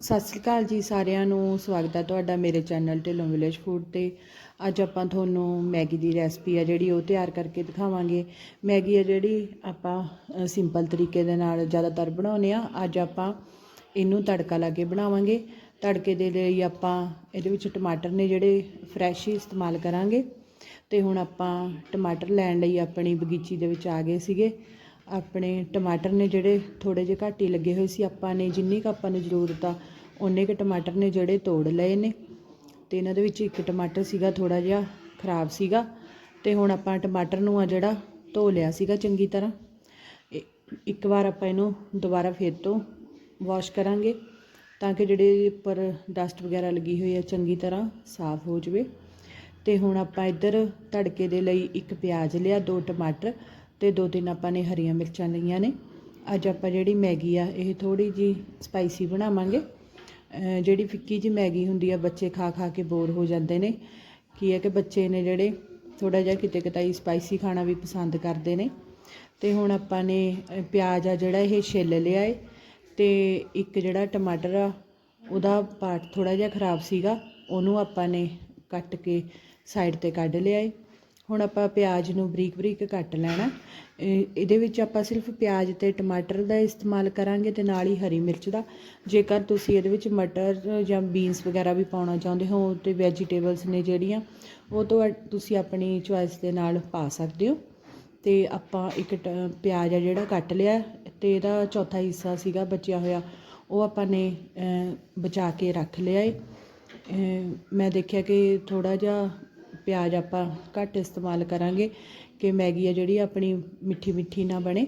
ਸਤਿ ਸ੍ਰੀ ਅਕਾਲ ਜੀ ਸਾਰਿਆਂ ਨੂੰ, ਸਵਾਗਤ ਹੈ ਤੁਹਾਡਾ ਮੇਰੇ ਚੈਨਲ ਢਿੱਲੋਂ ਵਿਲੇਜ ਫੂਡ ਤੇ। ਅੱਜ ਆਪਾਂ ਤੁਹਾਨੂੰ ਮੈਗੀ ਦੀ ਰੈਸਪੀ ਆ ਜਿਹੜੀ ਉਹ ਤਿਆਰ ਕਰਕੇ ਦਿਖਾਵਾਂਗੇ। ਮੈਗੀ ਆ ਜਿਹੜੀ ਆਪਾਂ ਸਿੰਪਲ ਤਰੀਕੇ ਦੇ ਨਾਲ ਜ਼ਿਆਦਾਤਰ ਬਣਾਉਂਦੇ ਆ ਅੱਜ ਆਪਾਂ ਇਹਨੂੰ ਤੜਕਾ ਲਾ ਕੇ ਬਣਾਵਾਂਗੇ। ਤੜਕੇ ਦੇ ਲਈ ਆਪਾਂ ਇਹਦੇ ਵਿੱਚ ਟਮਾਟਰ ਨੇ ਜਿਹੜੇ ਫਰੈਸ਼ ਹੀ ਇਸਤੇਮਾਲ ਕਰਾਂਗੇ। ਤੇ ਹੁਣ ਆਪਾਂ ਟਮਾਟਰ ਲੈਣ ਲਈ ਆਪਣੀ ਬਗੀਚੀ ਦੇ ਵਿੱਚ ਆ ਗਏ ਸੀਗੇ। ਆਪਣੇ ਟਮਾਟਰ ਨੇ ਜਿਹੜੇ ਥੋੜੇ ਜਿਹੇ ਘੱਟ ਹੀ ਲੱਗੇ ਹੋਏ ਸੀ, ਆਪਾਂ ਨੇ ਜਿੰਨੀ ਕੁ ਆਪਾਂ ਨੂੰ ਜ਼ਰੂਰਤ ਆ ਉਨੇ ਕੁ ਟਮਾਟਰ ਨੇ ਜਿਹੜੇ ਤੋੜ ਲਏ ਨੇ। ਅਤੇ ਇਹਨਾਂ ਦੇ ਵਿੱਚ ਇੱਕ ਟਮਾਟਰ ਸੀਗਾ, ਥੋੜ੍ਹਾ ਜਿਹਾ ਖਰਾਬ ਸੀਗਾ ਅਤੇ ਹੁਣ ਆਪਾਂ ਟਮਾਟਰ ਨੂੰ ਆ ਜਿਹੜਾ ਧੋ ਲਿਆ ਸੀਗਾ ਚੰਗੀ ਤਰ੍ਹਾਂ। ਇੱਕ ਵਾਰ ਆਪਾਂ ਇਹਨੂੰ ਦੁਬਾਰਾ ਫੇਰ ਤੋਂ ਵਾਸ਼ ਕਰਾਂਗੇ ਤਾਂ ਕਿ ਜਿਹੜੇ ਉੱਪਰ ਡਸਟ ਵਗੈਰਾ ਲੱਗੀ ਹੋਈ ਹੈ ਚੰਗੀ ਤਰ੍ਹਾਂ ਸਾਫ਼ ਹੋ ਜਵੇ। ਤੇ ਹੁਣ ਆਪਾਂ ਇੱਧਰ ਤੜਕੇ ਦੇ ਲਈ ਇੱਕ ਪਿਆਜ਼ ਲਿਆ, ਦੋ ਟਮਾਟਰ। ਅਤੇ ਦੋ ਤਿੰਨ ਆਪਾਂ ਨੇ ਹਰੀਆਂ ਮਿਰਚਾਂ ਲਈਆਂ ਨੇ। ਅੱਜ ਆਪਾਂ ਜਿਹੜੀ ਮੈਗੀ ਆ, ਇਹ ਥੋੜੀ ਜੀ ਸਪਾਈਸੀ ਬਣਾਵਾਂਗੇ। ਜਿਹੜੀ ਫਿੱਕੀ ਜੀ ਮੈਗੀ ਹੁੰਦੀ ਆ, ਬੱਚੇ ਖਾ ਖਾ ਕੇ ਬੋਰ ਹੋ ਜਾਂਦੇ ਨੇ। ਕੀ ਹੈ ਕਿ ਬੱਚੇ ਨੇ ਜਿਹੜੇ ਥੋੜਾ ਜਿਹਾ ਕਿਤੇ ਕਿਤਾਈ ਸਪਾਈਸੀ ਖਾਣਾ ਵੀ ਪਸੰਦ ਕਰਦੇ ਨੇ। ਤੇ ਹੁਣ ਆਪਾਂ ਨੇ ਪਿਆਜ਼ ਆ ਜਿਹੜਾ ਇਹ ਛਿੱਲ ਲਿਆ ਏ। ਤੇ ਇੱਕ ਜਿਹੜਾ ਟਮਾਟਰ ਆ, ਉਹਦਾ ਪਾਰਟ ਥੋੜਾ ਜਿਹਾ ਖਰਾਬ ਸੀਗਾ, ਉਹਨੂੰ ਆਪਾਂ ਨੇ ਕੱਟ ਕੇ ਸਾਈਡ ਤੇ ਕੱਢ ਲਿਆ ਏ। ਹੁਣ ਆਪਾਂ ਪਿਆਜ਼ ਨੂੰ ਬਰੀਕ ਬਰੀਕ ਕੱਟ ਲੈਣਾ। ਇਹ- ਇਹਦੇ ਵਿੱਚ ਆਪਾਂ ਸਿਰਫ ਪਿਆਜ਼ ਤੇ ਟਮਾਟਰ ਦਾ ਇਸਤੇਮਾਲ ਕਰਾਂਗੇ ਤੇ ਨਾਲ ਹੀ ਹਰੀ ਮਿਰਚ ਦਾ। ਜੇਕਰ ਤੁਸੀਂ ਇਹਦੇ ਵਿੱਚ ਮਟਰ ਜਾਂ ਬੀਨਸ ਵਗੈਰਾ ਵੀ ਪਾਉਣਾ ਚਾਹੁੰਦੇ ਹੋ ਤੇ ਵੈਜੀਟੇਬਲਸ ਨੇ ਜਿਹੜੀਆਂ, ਉਹ ਤੋਂ ਤੁਸੀਂ ਆਪਣੀ ਚੁਆਇਸ ਦੇ ਨਾਲ ਪਾ ਸਕਦੇ ਹੋ। ਤੇ ਆਪਾਂ ਇੱਕ ਟ- ਪਿਆਜ਼ ਆ ਜਿਹੜਾ ਕੱਟ ਲਿਆ ਤੇ ਇਹਦਾ ਚੌਥਾ ਹਿੱਸਾ ਸੀਗਾ ਬਚਿਆ ਹੋਇਆ, ਉਹ ਆਪਾਂ ਨੇ ਬਚਾ ਕੇ ਰੱਖ ਲਿਆ ਏ। ਮੈਂ ਦੇਖਿਆ ਕਿ ਥੋੜਾ ਜਿਹਾ ਪਿਆਜ਼ ਆਪਾਂ ਘੱਟ ਇਸਤੇਮਾਲ ਕਰਾਂਗੇ ਕਿ ਮੈਗੀ ਆ ਜਿਹੜੀ ਆਪਣੀ ਮਿੱਠੀ ਮਿੱਠੀ ਨਾ ਬਣੇ।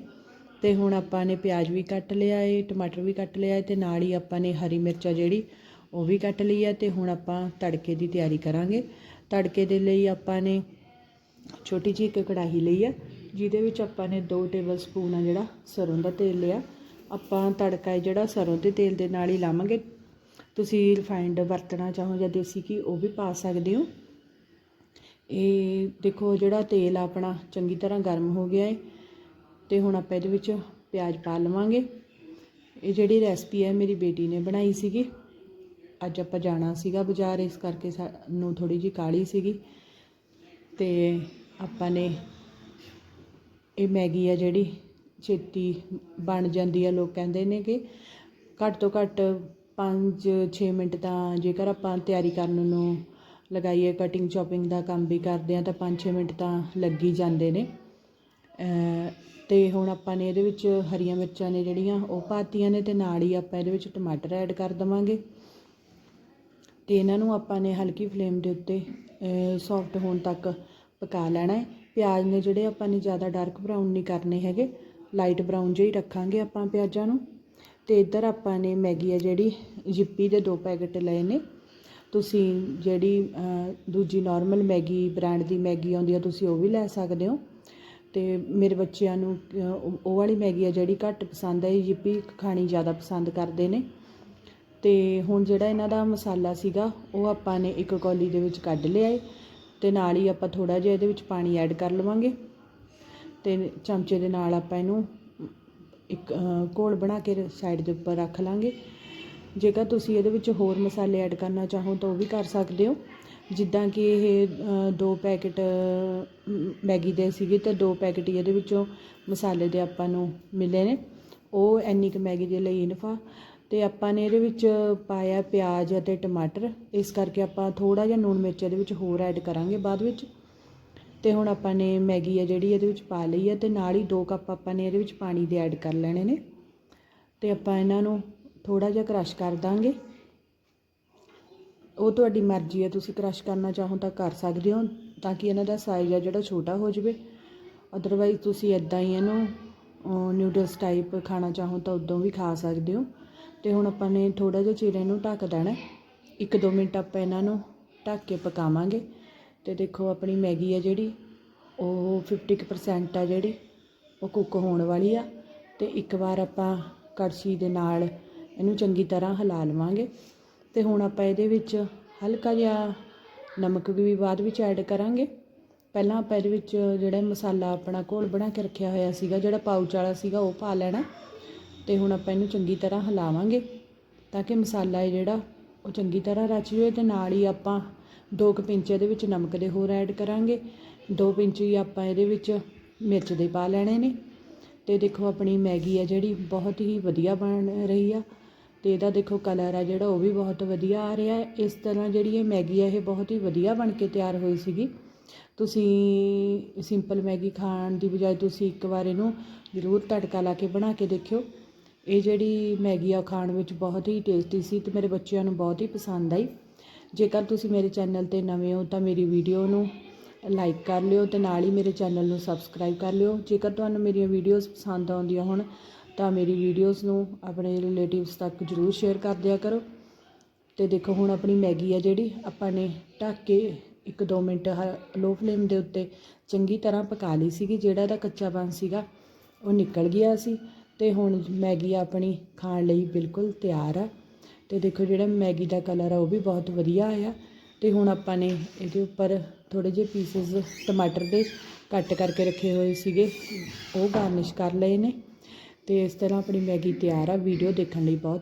ਤੇ ਹੁਣ ਆਪਾਂ ਨੇ ਪਿਆਜ਼ ਵੀ ਕੱਟ ਲਿਆ ਏ, ਟਮਾਟਰ ਵੀ ਕੱਟ ਲਿਆ ਏ ਤੇ ਨਾਲ ਹੀ ਆਪਾਂ ਨੇ ਹਰੀ ਮਿਰਚਾ ਜਿਹੜੀ ਉਹ ਵੀ ਕੱਟ ਲਈ ਹੈ ਤੇ ਹੁਣ ਆਪਾਂ ਤੜਕੇ ਦੀ ਤਿਆਰੀ ਕਰਾਂਗੇ। ਤੜਕੇ ਦੇ ਲਈ ਆਪਾਂ ਨੇ ਛੋਟੀ ਜਿਹੀ ਇੱਕ ਕੜਾਹੀ ਲਈ ਆ, ਜਿਹਦੇ ਵਿੱਚ ਆਪਾਂ ਨੇ 2 ਟੇਬਲ ਸਪੂਨ ਆ ਜਿਹੜਾ ਸਰੋਂ ਦਾ ਤੇਲ ਲਿਆ। ਆਪਾਂ ਤੜਕਾ ਹੈ ਜਿਹੜਾ ਸਰੋਂ ਦੇ ਤੇਲ ਦੇ ਨਾਲ ਹੀ ਲਾਵਾਂਗੇ। ਤੁਸੀਂ ਰਿਫਾਈਨਡ ਵਰਤਣਾ ਚਾਹੋ ਜਾਂ ਦੇਸੀ ਘੀ, ਉਹ ਵੀ ਪਾ ਸਕਦੇ ਹੋ। ਇਹ ਦੇਖੋ ਜਿਹੜਾ ਤੇਲ ਆਪਣਾ ਚੰਗੀ ਤਰ੍ਹਾਂ ਗਰਮ ਹੋ ਗਿਆ ਹੈ ਤੇ ਹੁਣ ਆਪਾਂ ਇਹਦੇ ਵਿੱਚ ਪਿਆਜ਼ ਪਾ ਲਵਾਂਗੇ। ਇਹ ਜਿਹੜੀ ਰੈਸਪੀ ਹੈ ਮੇਰੀ ਬੇਟੀ ਨੇ ਬਣਾਈ ਸੀਗੀ। ਅੱਜ ਆਪਾਂ ਜਾਣਾ ਸੀਗਾ ਬਾਜ਼ਾਰ, ਇਸ ਕਰਕੇ ਸਾਨੂੰ ਥੋੜੀ ਜਿਹੀ ਕਾਲੀ ਸੀਗੀ। ਤੇ ਆਪਾਂ ਨੇ ਇਹ ਮੈਗੀ ਆ ਜਿਹੜੀ ਛੇਤੀ ਬਣ ਜਾਂਦੀ ਆ, ਲੋਕ ਕਹਿੰਦੇ ਨੇ ਕਿ ਘੱਟ ਤੋਂ ਘੱਟ 5-6 ਮਿੰਟ ਤਾਂ ਜੇਕਰ ਆਪਾਂ ਤਿਆਰੀ ਕਰਨ ਨੂੰ ਲਗਾਈਏ ਕਟਿੰਗ ਚੌਪਿੰਗ ਦਾ ਕੰਮ ਵੀ ਕਰਦੇ ਆ ਤਾਂ 5-6 ਮਿੰਟ ਤਾਂ ਲੱਗ ਹੀ ਜਾਂਦੇ ਨੇ। ਅਹ ਤੇ ਹੁਣ ਆਪਾਂ ਨੇ ਇਹਦੇ ਵਿੱਚ ਹਰੀਆਂ ਮਿਰਚਾਂ ਨੇ ਜਿਹੜੀਆਂ ਉਹ ਪਾਤੀਆਂ ਨੇ ਤੇ ਨਾਲ ਹੀ ਆਪਾਂ ਇਹਦੇ ਵਿੱਚ ਟਮਾਟਰ ਐਡ ਕਰ ਦਵਾਂਗੇ। ਤੇ ਇਹਨਾਂ ਨੂੰ ਆਪਾਂ ਨੇ ਹਲਕੀ ਫਲੇਮ ਦੇ ਉੱਤੇ ਸੌਫਟ ਹੋਣ ਤੱਕ ਪਕਾ ਲੈਣਾ ਹੈ। ਪਿਆਜ਼ ਨੇ ਜਿਹੜੇ ਆਪਾਂ ਨੇ ਜ਼ਿਆਦਾ ਡਾਰਕ ਬਰਾਊਨ ਨਹੀਂ ਕਰਨੇ ਹੈਗੇ ਲਾਈਟ ਬਰਾਊਨ ਜਿਹੀ ਰੱਖਾਂਗੇ ਆਪਾਂ ਪਿਆਜ਼ਾਂ ਨੂੰ। ਤੇ ਇੱਧਰ ਆਪਾਂ ਨੇ ਮੈਗੀ ਆ ਜਿਹੜੀ, ਜਿੱਪੀ ਦੇ ਦੋ ਪੈਕੇਟ ਲਏ ਨੇ। ਤੁਸੀਂ ਜਿਹੜੀ ਦੂਜੀ ਨਾਰਮਲ ਮੈਗੀ ਬ੍ਰਾਂਡ ਦੀ ਮੈਗੀ ਆਉਂਦੀ ਆ, ਤੁਸੀਂ ਉਹ ਵੀ ਲੈ ਸਕਦੇ ਹੋ। ਅਤੇ ਮੇਰੇ ਬੱਚਿਆਂ ਨੂੰ ਉਹ- ਵਾਲੀ ਮੈਗੀ ਆ ਜਿਹੜੀ ਘੱਟ ਪਸੰਦ ਹੈ ਜਿੱਪੀ ਖਾਣੀ ਜ਼ਿਆਦਾ ਪਸੰਦ ਕਰਦੇ ਨੇ। ਅਤੇ ਹੁਣ ਜਿਹੜਾ ਇਹਨਾਂ ਦਾ ਮਸਾਲਾ ਸੀਗਾ, ਉਹ ਆਪਾਂ ਨੇ ਇੱਕ ਕੌਲੀ ਦੇ ਵਿੱਚ ਕੱਢ ਲਿਆ ਏ ਅਤੇ ਨਾਲ ਹੀ ਆਪਾਂ ਥੋੜ੍ਹਾ ਜਿਹਾ ਇਹਦੇ ਵਿੱਚ ਪਾਣੀ ਐਡ ਕਰ ਲਵਾਂਗੇ। ਅਤੇ ਚਮਚੇ ਦੇ ਨਾਲ ਆਪਾਂ ਇਹਨੂੰ ਇੱਕ ਘੋਲ ਬਣਾ ਕੇ ਸਾਈਡ ਦੇ ਉੱਪਰ ਰੱਖ ਲਾਂਗੇ। ਜੇਕਰ ਤੁਸੀਂ ਇਹਦੇ ਵਿੱਚ ਹੋਰ ਮਸਾਲੇ ਐਡ ਕਰਨਾ ਚਾਹੋ ਤਾਂ ਉਹ ਵੀ ਕਰ ਸਕਦੇ ਹੋ। ਜਿੱਦਾਂ ਕਿ ਇਹ ਦੋ ਪੈਕੇਟ ਅਮ, ਮੈਗੀ ਦੇ ਸੀਗੇ ਤੇ ਦੋ ਪੈਕੇਟ ਹੀ ਇਹਦੇ ਵਿੱਚੋਂ ਮਸਾਲੇ ਦੇ ਆਪਾਂ ਨੂੰ ਮਿਲੇ ਨੇ। ਉਹ ਐਨੀ ਕੁ ਮੈਗੀ ਦੇ ਲਈ ਇਨਫਾ। ਤੇ ਆਪਾਂ ਨੇ ਇਹਦੇ ਵਿੱਚ ਪਾਇਆ ਪਿਆਜ਼ ਅਤੇ ਟਮਾਟਰ। ਇਸ ਕਰਕੇ ਆਪਾਂ ਥੋੜਾ ਜਿਹਾ ਨੂਣ ਮਿਰਚ ਇਹਦੇ ਵਿੱਚ ਹੋਰ ਐਡ ਕਰਾਂਗੇ ਬਾਅਦ ਵਿੱਚ। ਤੇ ਹੁਣ ਆਪਾਂ ਨੇ ਮੈਗੀ ਆ ਜਿਹੜੀ ਇਹਦੇ ਵਿੱਚ ਪਾ ਲਈ ਹੈ ਤੇ ਨਾਲ ਹੀ 2 ਕੱਪ ਆਪਾਂ ਨੇ ਇਹਦੇ ਵਿੱਚ ਪਾਣੀ ਦੇ ਐਡ ਕਰ ਲੈਣੇ ਨੇ। ਤੇ ਆਪਾਂ ਇਹਨਾਂ ਨੂੰ ਥੋੜਾ ਜਿਹਾ ਕ੍ਰਸ਼ ਕਰ ਦਾਂਗੇ। ਉਹ ਤੁਹਾਡੀ ਮਰਜ਼ੀ ਹੈ, ਤੁਸੀਂ ਕ੍ਰਸ਼ ਕਰਨਾ ਚਾਹੋ ਤਾਂ ਕਰ ਸਕਦੇ ਹੋ ਤਾਂ ਕਿ ਇਹਨਾਂ ਦਾ ਸਾਈਜ਼ ਆ ਜਿਹੜਾ ਛੋਟਾ ਹੋ ਜਾਵੇ। ਅਦਰਵਾਈਜ਼ ਤੁਸੀਂ ਇਦਾਂ ਹੀ ਇਹਨੂੰ ਨਿਊਡਲਸ ਟਾਈਪ ਖਾਣਾ ਚਾਹੋ ਤਾਂ ਉਦੋਂ ਵੀ ਖਾ ਸਕਦੇ ਹੋ। ਤੇ ਹੁਣ ਆਪਾਂ ਨੇ ਥੋੜਾ ਜਿਹਾ ਚਿਰ ਇਹਨੂੰ ਢੱਕ ਦੇਣਾ 1-2 ਮਿੰਟ ਆਪਾਂ ਇਹਨਾਂ ਨੂੰ ਢੱਕ ਕੇ ਪਕਾਵਾਂਗੇ। ਤੇ ਦੇਖੋ ਆਪਣੀ ਮੈਗੀ ਆ ਜਿਹੜੀ, ਉਹ 50% ਆ ਜਿਹੜੀ, ਉਹ ਕੁੱਕ ਹੋਣ ਵਾਲੀ ਆ। ਤੇ ਇੱਕ ਵਾਰ ਆਪਾਂ ਕੜਛੀ ਦੇ ਨਾਲ ਇਹਨੂੰ ਚੰਗੀ ਤਰ੍ਹਾਂ ਹਿਲਾ ਲਵਾਂਗੇ। ਤੇ ਹੁਣ ਆਪਾਂ ਇਹਦੇ ਵਿੱਚ ਹਲਕਾ ਜਿਹਾ ਨਮਕ ਵੀ ਬਾਅਦ ਵਿੱਚ ਐਡ ਕਰਾਂਗੇ। ਪਹਿਲਾਂ ਆਪਾਂ ਇਹਦੇ ਵਿੱਚ ਜਿਹੜਾ ਮਸਾਲਾ ਆਪਣਾ ਘੋਲ ਬਣਾ ਕੇ ਰੱਖਿਆ ਹੋਇਆ ਸੀਗਾ, ਜਿਹੜਾ ਪਾਊਚ ਵਾਲਾ ਸੀਗਾ, ਉਹ ਪਾ ਲੈਣਾ। ਤੇ ਹੁਣ ਆਪਾਂ ਇਹਨੂੰ ਚੰਗੀ ਤਰ੍ਹਾਂ ਹਿਲਾਵਾਂਗੇ ਤਾਂ ਕਿ ਮਸਾਲਾ ਹੈ ਜਿਹੜਾ, ਉਹ ਚੰਗੀ ਤਰ੍ਹਾਂ ਰਚ ਜਾਵੇ ਤੇ ਨਾਲ ਹੀ ਆਪਾਂ ਦੋ ਕੁ ਪਿੰਚ ਇਹਦੇ ਵਿੱਚ ਨਮਕ ਦੇ ਹੋਰ ਐਡ ਕਰਾਂਗੇ। ਦੋ ਪਿੰਚ ਹੀ ਆਪਾਂ ਇਹਦੇ ਵਿੱਚ ਮਿਰਚ ਦੇ ਪਾ ਲੈਣੇ ਨੇ। ਤੇ ਦੇਖੋ ਆਪਣੀ ਮੈਗੀ ਆ ਜਿਹੜੀ, ਬਹੁਤ ਹੀ ਵਧੀਆ ਬਣ ਰਹੀ ਆ। ਅਤੇ ਇਹਦਾ ਦੇਖੋ ਕਲਰ ਆ ਜਿਹੜਾ, ਉਹ ਵੀ ਬਹੁਤ ਵਧੀਆ ਆ ਰਿਹਾ ਇਸ ਤਰ੍ਹਾਂ ਜਿਹੜੀ ਇਹ ਮੈਗੀ ਆ, ਇਹ ਬਹੁਤ ਹੀ ਵਧੀਆ ਬਣ ਕੇ ਤਿਆਰ ਹੋਈ ਸੀਗੀ। ਤੁਸੀਂ ਸਿੰਪਲ ਮੈਗੀ ਖਾਣ ਦੀ ਬਜਾਏ ਤੁਸੀਂ ਇੱਕ ਵਾਰ ਇਹਨੂੰ ਜ਼ਰੂਰ ਤੜਕਾ ਲਾ ਕੇ ਬਣਾ ਕੇ ਦੇਖਿਓ। ਇਹ ਜਿਹੜੀ ਮੈਗੀ ਆ, ਉਹ ਖਾਣ ਵਿੱਚ ਬਹੁਤ ਹੀ ਟੇਸਟੀ ਸੀ ਤੇ ਮੇਰੇ ਬੱਚਿਆਂ ਨੂੰ ਬਹੁਤ ਹੀ ਪਸੰਦ ਆਈ। ਜੇਕਰ ਤੁਸੀਂ ਮੇਰੇ ਚੈਨਲ ਤੇ ਨਵੇਂ ਹੋ, ਤਾਂ ਮੇਰੀ ਵੀਡੀਓ ਨੂੰ ਲਾਈਕ ਕਰ ਲਿਓ ਤੇ ਨਾਲ ਹੀ ਮੇਰੇ ਚੈਨਲ ਨੂੰ ਸਬਸਕ੍ਰਾਈਬ ਕਰ ਲਿਓ। ਜੇਕਰ ਤੁਹਾਨੂੰ ਮੇਰੀਆਂ ਵੀਡੀਓਜ਼ ਪਸੰਦ ਆਉਂਦੀਆਂ ਹੋਣ ਤਾਂ ਮੇਰੀ ਵੀਡੀਓਜ਼ ਨੂੰ ਆਪਣੇ ਰਿਲੇਟਿਵਸ ਤੱਕ ਜ਼ਰੂਰ ਸ਼ੇਅਰ ਕਰ ਦਿਆ ਕਰੋ। ਤੇ ਦੇਖੋ ਹੁਣ ਆਪਣੀ ਮੈਗੀ ਆ ਜਿਹੜੀ, ਆਪਾਂ ਨੇ ਢੱਕ ਕੇ ਇੱਕ ਦੋ ਮਿੰਟ ਲੋ ਫਲੇਮ ਦੇ ਉੱਤੇ ਚੰਗੀ ਤਰ੍ਹਾਂ ਪਕਾ ਲਈ ਸੀਗੀ, ਜਿਹੜਾ ਇਹਦਾ ਕੱਚਾਪਨ ਸੀਗਾ, ਉਹ ਨਿਕਲ ਗਿਆ ਸੀ। ਤੇ ਹੁਣ ਮੈਗੀ ਆਪਣੀ ਖਾਣ ਲਈ ਬਿਲਕੁਲ ਤਿਆਰ ਆ। ਤੇ ਦੇਖੋ ਜਿਹੜਾ ਮੈਗੀ ਦਾ ਕਲਰ ਆ, ਉਹ ਵੀ ਬਹੁਤ ਵਧੀਆ ਆਇਆ। ਤੇ ਹੁਣ ਆਪਾਂ ਨੇ ਇਹਦੇ ਉੱਪਰ ਥੋੜੇ ਜਿਹੇ ਪੀਸਸ ਟਮਾਟਰ ਦੇ ਕੱਟ ਕਰਕੇ ਰੱਖੇ ਹੋਏ ਸੀਗੇ, ਉਹ ਗਾਰਨਿਸ਼ ਕਰ ਲਏ ਨੇ। ਅਤੇ ਇਸ ਤਰ੍ਹਾਂ ਆਪਣੀ ਮੈਗੀ ਤਿਆਰ ਆ ਵੀਡੀਓ ਦੇਖਣ ਲਈ ਬਹੁਤ